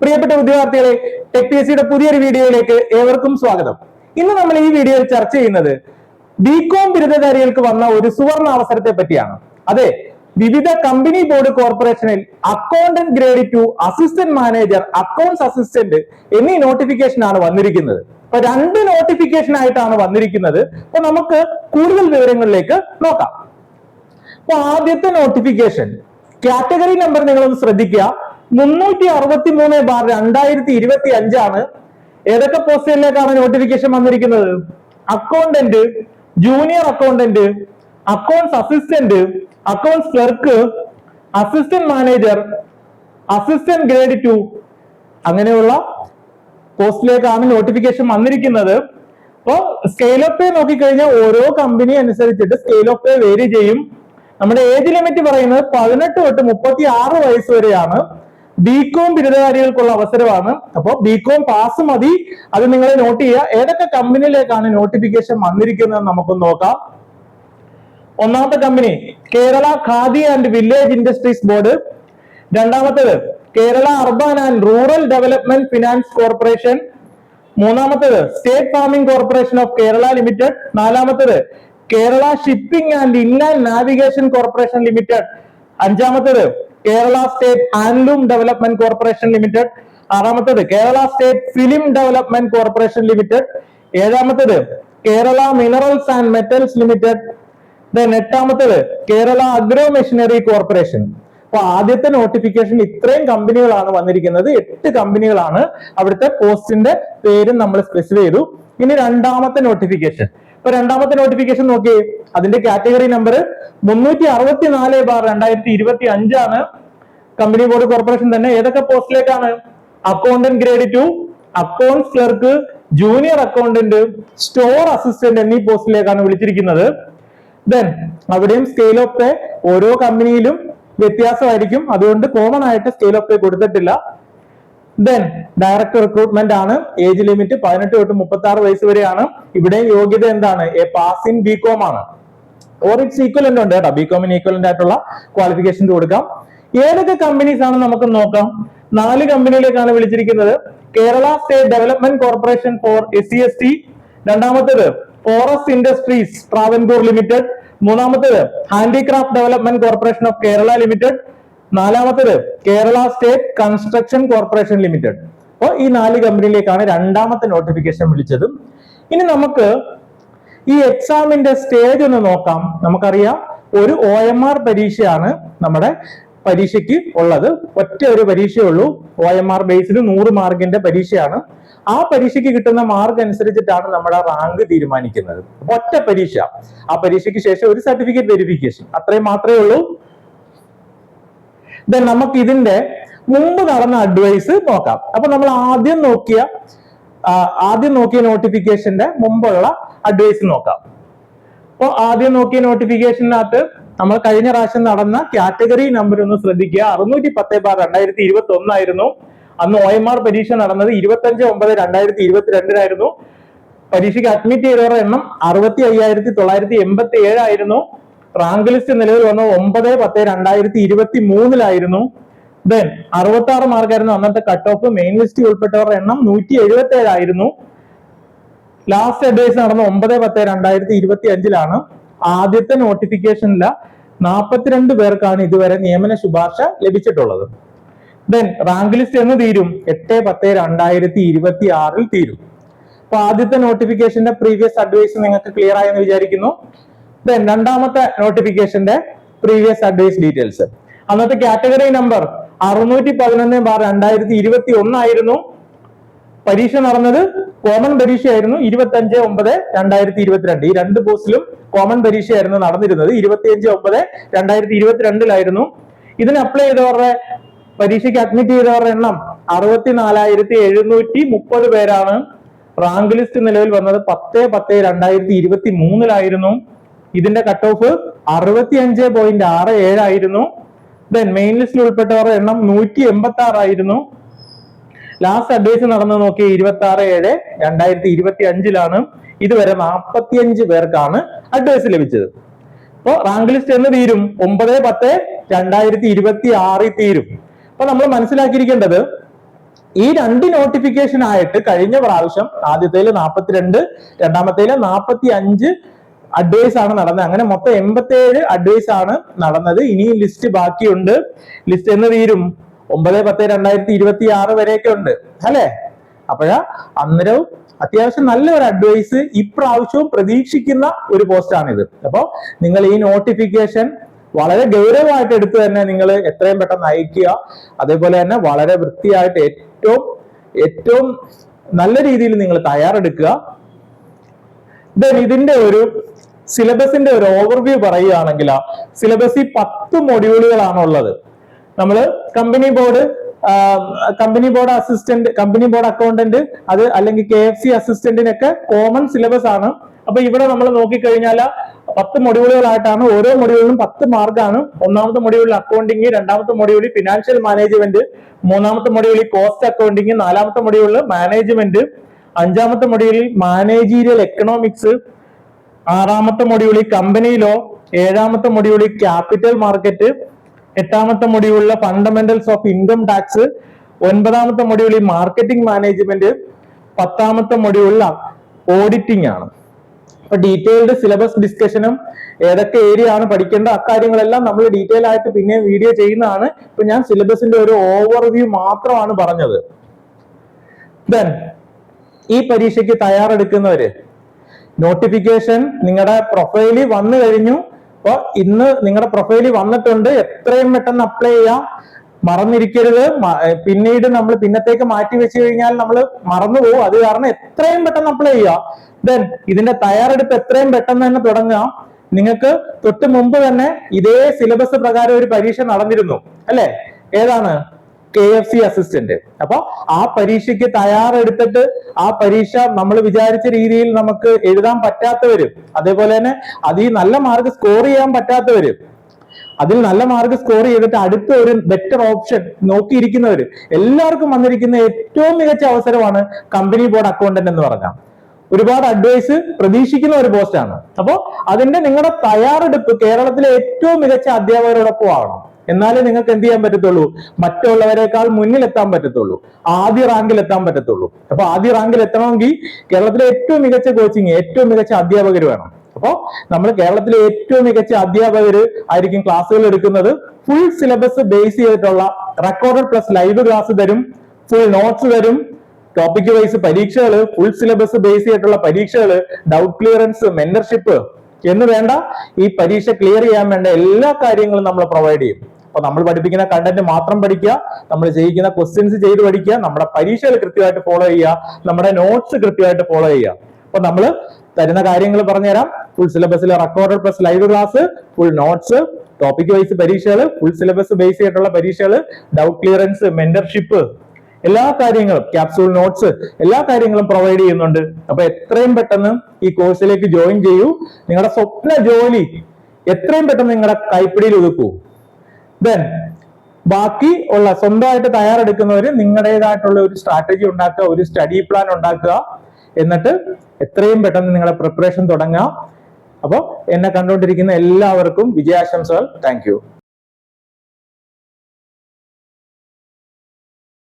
പ്രിയപ്പെട്ട വിദ്യാർത്ഥികളെ tech P S സിയുടെ പുതിയൊരു വീഡിയോയിലേക്ക് ഏവർക്കും സ്വാഗതം. ഇന്ന് നമ്മൾ ഈ വീഡിയോയിൽ ചർച്ച ചെയ്യുന്നത് ബികോം ബിരുദധാരികൾക്ക് വന്ന ഒരു സുവർണ അവസരത്തെ പറ്റിയാണ്. അതെ വിവിധ കമ്പനി ബോർഡ് കോർപ്പറേഷനിൽ accountant grade two assistant manager accounts assistant എന്നീ നോട്ടിഫിക്കേഷൻ ആണ് വന്നിരിക്കുന്നത്. അപ്പൊ രണ്ട് നോട്ടിഫിക്കേഷൻ ആയിട്ടാണ് വന്നിരിക്കുന്നത്. അപ്പൊ നമുക്ക് കൂടുതൽ വിവരങ്ങളിലേക്ക് നോക്കാം. അപ്പൊ ആദ്യത്തെ നോട്ടിഫിക്കേഷൻ കാറ്റഗറി നമ്പർ നിങ്ങളൊന്ന് ശ്രദ്ധിക്കുക. മുന്നൂറ്റി അറുപത്തി മൂന്ന് ബാർ രണ്ടായിരത്തി ഇരുപത്തി അഞ്ചാണ് ഏതൊക്കെ പോസ്റ്റുകളിലേക്കാണ് നോട്ടിഫിക്കേഷൻ വന്നിരിക്കുന്നത്? Accountant junior accountant accounts assistant accounts clerk assistant manager assistant grade two അങ്ങനെയുള്ള പോസ്റ്റിലേക്കാണ് നോട്ടിഫിക്കേഷൻ വന്നിരിക്കുന്നത്. അപ്പോൾ സ്കെയിൽ ഓഫ് പേ നോക്കിക്കഴിഞ്ഞാൽ ഓരോ കമ്പനി അനുസരിച്ചിട്ട് സ്കെയിൽ ഓഫ് പേ വേരി ചെയ്യും. നമ്മുടെ ഏജ് ലിമിറ്റ് പറയുന്നത് പതിനെട്ട് തൊട്ട് മുപ്പത്തി ആറ് വയസ്സ് വരെയാണ്. ബികോം ബിരുദധാരികൾക്കുള്ള അവസരമാണ്. അപ്പോൾ ബികോം പാസ് മതി. അത് നിങ്ങൾ നോട്ട് ചെയ്യുക. ഏതൊക്കെ കമ്പനിയിലേക്കാണ് നോട്ടിഫിക്കേഷൻ വന്നിരിക്കുന്നത് നമുക്കൊന്ന് നോക്കാം. ഒന്നാമത്തെ company Kerala Khadi and village industries board രണ്ടാമത്തേത് Kerala urban and rural development finance corporation മൂന്നാമത്തേത് state farming corporation of Kerala limited നാലാമത്തേത് Kerala shipping and inland navigation corporation limited അഞ്ചാമത്തേത് Kerala state handloom development corporation limited. ആറാമത്തത് Kerala state film development corporation limited. ഏഴാമത്തത് Kerala minerals and metals limited. Then എട്ടാമത്തത് Kerala agro machinery corporation. അപ്പൊ ആദ്യത്തെ notification ഇത്രയും കമ്പനികളാണ് വന്നിരിക്കുന്നത്. എട്ട് കമ്പനികളാണ് അവിടുത്തെ പോസ്റ്റിന്റെ പേരും നമ്മൾ സ്പെസിഫൈ ചെയ്തു. ഇനി രണ്ടാമത്തെ നോട്ടിഫിക്കേഷൻ. ഇപ്പൊ രണ്ടാമത്തെ നോട്ടിഫിക്കേഷൻ നോക്കിയേ അതിന്റെ കാറ്റഗറി നമ്പർ മുന്നൂറ്റി അറുപത്തി നാല് ബാർ രണ്ടായിരത്തി ഇരുപത്തി അഞ്ചാണ് കമ്പനി ബോർഡ് കോർപ്പറേഷൻ തന്നെ ഏതൊക്കെ പോസ്റ്റിലേക്കാണ് accountant grade two accounts clerk junior accountant store assistant എന്നീ പോസ്റ്റിലേക്കാണ് വിളിച്ചിരിക്കുന്നത്. ദെൻ അവിടെയും സ്കെയിൽ ഓഫ് പേ ഓരോ കമ്പനിയിലും വ്യത്യാസമായിരിക്കും. അതുകൊണ്ട് കോമൺ ആയിട്ട് സ്കെയിൽ ഓഫ് പേ കൊടുത്തിട്ടില്ല. ദെൻ ഡയറക്ടർ റിക്രൂട്ട്മെന്റ് ആണ്. ഏജ് ലിമിറ്റ് പതിനെട്ട് തൊട്ട് മുപ്പത്തി ആറ് വയസ്സ് വരെയാണ്. ഇവിടെ യോഗ്യത എന്താണ്? A pass in B com ആണ്. ഓർ ഇറ്റ്സ് ഈക്വലന്റ് ഉണ്ട് കേട്ടോ. ബി കോമിന് ഈക്വലന്റ് ആയിട്ടുള്ള ക്വാളിഫിക്കേഷൻസ് കൊടുക്കാം. ഏതൊക്കെ കമ്പനീസ് ആണ് നമുക്ക് നോക്കാം? നാല് കമ്പനിയിലേക്കാണ് വിളിച്ചിരിക്കുന്നത്. Kerala state development corporation for S C S T രണ്ടാമത്തേത് ഫോറസ്റ്റ് ഇൻഡസ്ട്രീസ് ട്രാവൻകൂർ ലിമിറ്റഡ് മൂന്നാമത്തേത് handicraft development corporation of Kerala limited നാലാമത്തേത് Kerala state construction corporation limited. അപ്പോൾ ഈ നാല് കമ്പനിയിലേക്കാണ് രണ്ടാമത്തെ നോട്ടിഫിക്കേഷൻ വിളിച്ചത്. ഇനി നമുക്ക് ഈ എക്സാമിന്റെ സ്റ്റേജ് ഒന്ന് നോക്കാം. നമുക്കറിയാം ഒരു ഒ എം ആർ പരീക്ഷയാണ് നമ്മുടെ പരീക്ഷയ്ക്ക് ഉള്ളത്. ഒറ്റ ഒരു പരീക്ഷയേ ഉള്ളൂ. ഒ എം ആർ ബേസിൽ നൂറ് മാർക്കിന്റെ പരീക്ഷയാണ്. ആ പരീക്ഷയ്ക്ക് കിട്ടുന്ന മാർക്ക് അനുസരിച്ചിട്ടാണ് നമ്മുടെ റാങ്ക് തീരുമാനിക്കുന്നത്. ഒറ്റ പരീക്ഷ. ആ പരീക്ഷയ്ക്ക് ശേഷം ഒരു സർട്ടിഫിക്കറ്റ് വെരിഫിക്കേഷൻ. അത്രയും മാത്രമേ ഉള്ളൂ. ദെൻ നമുക്ക് ഇതിന്റെ മുമ്പ് നടന്ന അഡ്വൈസ് നോക്കാം. അപ്പൊ നമ്മൾ ആദ്യം നോക്കിയ ആദ്യം നോക്കിയ നോട്ടിഫിക്കേഷന്റെ മുമ്പുള്ള അഡ്വൈസ് നോക്കാം. അപ്പോൾ ആദ്യം നോക്കിയ നോട്ടിഫിക്കേഷനകത്ത് നമ്മൾ കഴിഞ്ഞ പ്രാവശ്യം നടന്ന കാറ്റഗറി നമ്പർ ഒന്ന് ശ്രദ്ധിക്കുക. അറുന്നൂറ്റി പത്ത് ബാർ രണ്ടായിരത്തി ഇരുപത്തി ഒന്നായിരുന്നു അന്ന് ഒ എം ആർ പരീക്ഷ നടന്നത് ഇരുപത്തഞ്ച് ഒമ്പത് രണ്ടായിരത്തി ഇരുപത്തിരണ്ടിനായിരുന്നു പരീക്ഷയ്ക്ക് അഡ്മിറ്റ് ചെയ്തവരുടെ എണ്ണം അറുപത്തി അയ്യായിരത്തി തൊള്ളായിരത്തി എൺപത്തി ഏഴായിരുന്നു റാങ്ക് ലിസ്റ്റ് നിലവിൽ വന്ന ഒമ്പത് പത്ത് രണ്ടായിരത്തി ഇരുപത്തി മൂന്നിലായിരുന്നു. ദെൻ അറുപത്തി ആറ് മാർക്കായിരുന്നു അന്നത്തെ കട്ട് ഓഫ് മെയിൻ ലിസ്റ്റിൽ ഉൾപ്പെട്ടവരുടെ എണ്ണം നൂറ്റി എഴുപത്തി ഏഴായിരുന്നു ലാസ്റ്റ് അഡ്വൈസ് നടന്ന ഒമ്പത് പത്ത് രണ്ടായിരത്തി ഇരുപത്തി അഞ്ചിലാണ് ആദ്യത്തെ നോട്ടിഫിക്കേഷനില നാൽപ്പത്തിരണ്ട് പേർക്കാണ് ഇതുവരെ നിയമന ശുപാർശ ലഭിച്ചിട്ടുള്ളത്. ദെൻ റാങ്ക് ലിസ്റ്റ് എന്ന് തീരും. എട്ട് പത്ത് രണ്ടായിരത്തി ഇരുപത്തി ആറിൽ തീരും. അപ്പൊ ആദ്യത്തെ നോട്ടിഫിക്കേഷന്റെ പ്രീവിയസ് അഡ്വൈസ് നിങ്ങൾക്ക് ക്ലിയർ ആയെന്ന് വിചാരിക്കുന്നു. ദെൻ രണ്ടാമത്തെ നോട്ടിഫിക്കേഷന്റെ പ്രീവിയസ് അഡ്വൈസ് ഡീറ്റെയിൽസ് അന്നത്തെ കാറ്റഗറി നമ്പർ അറുന്നൂറ്റി പതിനൊന്ന് ബാർ രണ്ടായിരത്തി ഇരുപത്തി ഒന്നായിരുന്നു പരീക്ഷ നടന്നത് കോമൺ പരീക്ഷയായിരുന്നു ഇരുപത്തി അഞ്ച് ഒമ്പത് രണ്ടായിരത്തി ഇരുപത്തിരണ്ട് ഈ രണ്ട് പോസ്റ്റിലും കോമൺ പരീക്ഷയായിരുന്നു നടന്നിരുന്നത്. ഇരുപത്തിയഞ്ച് ഒമ്പത് രണ്ടായിരത്തി ഇരുപത്തിരണ്ടിലായിരുന്നു ഇതിന് അപ്ലൈ ചെയ്തവരുടെ പരീക്ഷയ്ക്ക് അഡ്മിറ്റ് ചെയ്തവരുടെ എണ്ണം അറുപത്തിനാലായിരത്തി എഴുന്നൂറ്റി മുപ്പത് പേരാണ്. റാങ്ക് ലിസ്റ്റ് നിലവിൽ വന്നത് പത്ത് പത്ത് രണ്ടായിരത്തി ഇരുപത്തി മൂന്നിലായിരുന്നു ഇതിന്റെ കട്ട് ഓഫ് അറുപത്തി അഞ്ച് പോയിന്റ് ആറ് ഏഴായിരുന്നു ദെൻ മെയിൻ ലിസ്റ്റിൽ ഉൾപ്പെട്ടവരുടെ എണ്ണം നൂറ്റി എൺപത്തി ആറായിരുന്നു ലാസ്റ്റ് അഡ്വൈസ് നടന്നു നോക്കിയ ഇരുപത്തി ആറ് ഏഴ് രണ്ടായിരത്തി ഇരുപത്തി അഞ്ചിലാണ് ഇതുവരെ നാൽപ്പത്തിയഞ്ച് പേർക്കാണ് അഡ്വൈസ് ലഭിച്ചത്. അപ്പൊ റാങ്ക് ലിസ്റ്റ് എന്ന് തീരും. ഒമ്പത് പത്ത് രണ്ടായിരത്തി ഇരുപത്തി ആറിൽ തീരും. അപ്പൊ നമ്മൾ മനസ്സിലാക്കിയിരിക്കേണ്ടത് ഈ രണ്ട് നോട്ടിഫിക്കേഷൻ ആയിട്ട് കഴിഞ്ഞ പ്രാവശ്യം ആദ്യത്തേൽ നാൽപ്പത്തിരണ്ട് രണ്ടാമത്തേൽ നാൽപ്പത്തി അഞ്ച് അഡ്വൈസ് ആണ് നടന്നത്. അങ്ങനെ മൊത്തം എൺപത്തേഴ് അഡ്വൈസ് ആണ് നടന്നത്. ഇനിയും ലിസ്റ്റ് ബാക്കിയുണ്ട്. ലിസ്റ്റ് എന്ന് തീരും. ഒമ്പത് പത്ത് രണ്ടായിരത്തി ഇരുപത്തി ആറ് വരെയൊക്കെ ഉണ്ട്. അല്ലേ? അപ്പോഴാ അന്നേരവും അത്യാവശ്യം നല്ലൊരു അഡ്വൈസ് ഇപ്രാവശ്യവും പ്രതീക്ഷിക്കുന്ന ഒരു പോസ്റ്റാണിത് അപ്പോൾ നിങ്ങൾ ഈ നോട്ടിഫിക്കേഷൻ വളരെ ഗൗരവമായിട്ട് എടുത്ത് തന്നെ നിങ്ങൾ എത്രയും പെട്ടെന്ന് അയക്കുക അതേപോലെ തന്നെ വളരെ വൃത്തിയായിട്ട് ഏറ്റവും ഏറ്റവും നല്ല രീതിയിൽ നിങ്ങൾ തയ്യാറെടുക്കുക. ദെൻ ഇതിന്റെ ഒരു സിലബസിന്റെ ഒരു ഓവർവ്യൂ പറയുകയാണെങ്കിൽ സിലബസിൽ പത്ത് മൊഡ്യൂളുകളാണ് ഉള്ളത് നമ്മൾ company board company board assistant company board accountant അത് അല്ലെങ്കിൽ കെ എഫ് സി അസിസ്റ്റന്റിനൊക്കെ കോമൺ സിലബസ് ആണ് അപ്പൊ ഇവിടെ നമ്മൾ നോക്കിക്കഴിഞ്ഞാൽ പത്ത് മൊഡ്യൂളുകളായിട്ടാണ് ഓരോ മൊഡ്യൂളിലും പത്ത് മാർക്കാണ്. ഒന്നാമത്തെ മൊഡ്യൂളിൽ അക്കൗണ്ടിങ് രണ്ടാമത്തെ മൊഡ്യൂളിൽ ഫിനാൻഷ്യൽ മാനേജ്മെന്റ് മൂന്നാമത്തെ മൊഡ്യൂളിൽ കോസ്റ്റ് അക്കൗണ്ടിങ് നാലാമത്തെ മൊഡ്യൂളിൽ മാനേജ്മെന്റ് അഞ്ചാമത്തെ മൊഡ്യൂളിൽ മാനേജീരിയൽ എക്കണോമിക്സ് ആറാമത്തെ മൊഡ്യൂളിൽ കമ്പനി ലോ ഏഴാമത്തെ മൊഡ്യൂളിൽ ക്യാപിറ്റൽ മാർക്കറ്റ് എട്ടാമത്തെ മൊഡ്യൂളിലെ ഫണ്ടമെന്റൽസ് ഓഫ് ഇൻകം ടാക്സ് ഒൻപതാമത്തെ മൊഡ്യൂളിൽ മാർക്കറ്റിംഗ് മാനേജ്മെന്റ് പത്താമത്തെ മൊഡ്യൂളിൽ ഓഡിറ്റിംഗ് ആണ്. അപ്പൊ ഡീറ്റെയിൽഡ് സിലബസ് ഡിസ്കഷനും ഏതൊക്കെ ഏരിയ ആണ് പഠിക്കേണ്ട അക്കാര്യങ്ങളെല്ലാം നമ്മൾ ഡീറ്റെയിൽ ആയിട്ട് പിന്നെ വീഡിയോ ചെയ്യുന്നതാണ്. ഇപ്പൊ ഞാൻ സിലബസിന്റെ ഒരു ഓവർവ്യൂ മാത്രമാണ് പറഞ്ഞത്. ദെൻ ഈ പരീക്ഷയ്ക്ക് തയ്യാറെടുക്കുന്നവര്. നോട്ടിഫിക്കേഷൻ നിങ്ങളുടെ പ്രൊഫൈലിൽ വന്നു കഴിഞ്ഞു. അപ്പോൾ ഇന്ന് നിങ്ങളുടെ പ്രൊഫൈലിൽ വന്നിട്ടുണ്ട്. എത്രയും പെട്ടെന്ന് അപ്ലൈ ചെയ്യാം. മറന്നിരിക്കരുത്. പിന്നീട് നമ്മൾ പിന്നത്തേക്ക് മാറ്റി വെച്ച് കഴിഞ്ഞാൽ നമ്മൾ മറന്നു പോകും. അത് കാരണം എത്രയും പെട്ടെന്ന് അപ്ലൈ ചെയ്യുക ദെൻ ഇതിന്റെ തയ്യാറെടുപ്പ് എത്രയും പെട്ടെന്ന് തന്നെ തുടങ്ങാം. നിങ്ങൾക്ക് തൊട്ട് മുമ്പ് തന്നെ ഇതേ സിലബസ് പ്രകാരം ഒരു പരീക്ഷ നടന്നിരുന്നു. അല്ലെ? ഏതാണ്? കെ എഫ് സി അസിസ്റ്റന്റ് അപ്പൊ ആ പരീക്ഷയ്ക്ക് തയ്യാറെടുത്തിട്ട് ആ പരീക്ഷ നമ്മൾ വിചാരിച്ച രീതിയിൽ നമുക്ക് എഴുതാൻ പറ്റാത്തവരും അതേപോലെ തന്നെ അതിൽ നല്ല മാർക്ക് സ്കോർ ചെയ്യാൻ പറ്റാത്തവരും അതിൽ നല്ല മാർക്ക് സ്കോർ ചെയ്തിട്ട് അടുത്ത ഒരു ബെറ്റർ ഓപ്ഷൻ നോക്കിയിരിക്കുന്നവര് എല്ലാവർക്കും വന്നിരിക്കുന്ന ഏറ്റവും മികച്ച അവസരമാണ് കമ്പനി ബോർഡ് അക്കൗണ്ടന്റ് എന്ന് പറഞ്ഞാൽ. ഒരുപാട് അഡ്വൈസ് പ്രതീക്ഷിക്കുന്ന ഒരു പോസ്റ്റാണ് അപ്പോ അതിന്റെ നിങ്ങളുടെ തയ്യാറെടുപ്പ് കേരളത്തിലെ ഏറ്റവും മികച്ച അധ്യാപകരോടൊപ്പം ആവണം എന്നാലേ നിങ്ങൾക്ക് എന്ത് ചെയ്യാൻ പറ്റത്തുള്ളൂ? മറ്റുള്ളവരെക്കാൾ മുന്നിൽ എത്താൻ പറ്റത്തുള്ളൂ. ആദ്യ റാങ്കിൽ എത്താൻ പറ്റത്തുള്ളൂ. അപ്പൊ ആദ്യ റാങ്കിൽ എത്തണമെങ്കിൽ കേരളത്തിലെ ഏറ്റവും മികച്ച കോച്ചിങ് ഏറ്റവും മികച്ച അധ്യാപകർ വേണം. അപ്പോ നമ്മൾ കേരളത്തിലെ ഏറ്റവും മികച്ച അധ്യാപകർ ആയിരിക്കും ക്ലാസ്സുകൾ എടുക്കുന്നത്. ഫുൾ സിലബസ് ബേസ് ചെയ്തിട്ടുള്ള റെക്കോർഡഡ് പ്ലസ് ലൈവ് ക്ലാസ് തരും. ഫുൾ നോട്ട്സ് തരും. ടോപ്പിക് വൈസ് പരീക്ഷകൾ ഫുൾ സിലബസ് ബേസ് ചെയ്തിട്ടുള്ള പരീക്ഷകൾ ഡൗട്ട് ക്ലിയറൻസ് മെന്റർഷിപ്പ് എന്ന് വേണ്ട ഈ പരീക്ഷ ക്ലിയർ ചെയ്യാൻ വേണ്ട എല്ലാ കാര്യങ്ങളും നമ്മൾ പ്രൊവൈഡ് ചെയ്യും. അപ്പൊ നമ്മൾ പഠിപ്പിക്കുന്ന കണ്ടന്റ് മാത്രം പഠിക്കുക നമ്മൾ ചെയ്യിക്കുന്ന ക്വസ്റ്റ്യൻസ് ചെയ്ത് പഠിക്കുക നമ്മുടെ പരീക്ഷകൾ കൃത്യമായിട്ട് ഫോളോ ചെയ്യുക നമ്മുടെ നോട്ട്സ് കൃത്യമായിട്ട് ഫോളോ ചെയ്യുക. അപ്പൊ നമ്മൾ തരുന്ന കാര്യങ്ങൾ പറഞ്ഞുതരാം. Full സിലബസിലെ recorded plus live class full notes topic wise പരീക്ഷകൾ ഫുൾ സിലബസ് ബേസ് ചെയ്തിട്ടുള്ള പരീക്ഷകൾ ഡൗട്ട് ക്ലിയറൻസ് മെന്റർഷിപ്പ് എല്ലാ കാര്യങ്ങളും ക്യാപ്സൂൾ നോട്ട്സ് എല്ലാ കാര്യങ്ങളും പ്രൊവൈഡ് ചെയ്യുന്നുണ്ട്. അപ്പൊ എത്രയും പെട്ടെന്ന് ഈ കോഴ്സിലേക്ക് ജോയിൻ ചെയ്യൂ. നിങ്ങളുടെ സ്വപ്ന ജോലി എത്രയും പെട്ടെന്ന് നിങ്ങളുടെ കൈപ്പിടിയിൽ ഒതുക്കൂ. ദെൻ ബാക്കി ഉള്ള സ്വന്തമായിട്ട് തയ്യാറെടുക്കുന്നവർ നിങ്ങളുടേതായിട്ടുള്ള ഒരു സ്ട്രാറ്റജി ഉണ്ടാക്കുക ഒരു സ്റ്റഡി പ്ലാൻ ഉണ്ടാക്കുക. എന്നിട്ട് എത്രയും പെട്ടെന്ന് നിങ്ങളുടെ പ്രിപ്പറേഷൻ തുടങ്ങുക അപ്പോൾ എന്നെ കണ്ടുകൊണ്ടിരിക്കുന്ന എല്ലാവർക്കും വിജയാശംസകൾ. താങ്ക്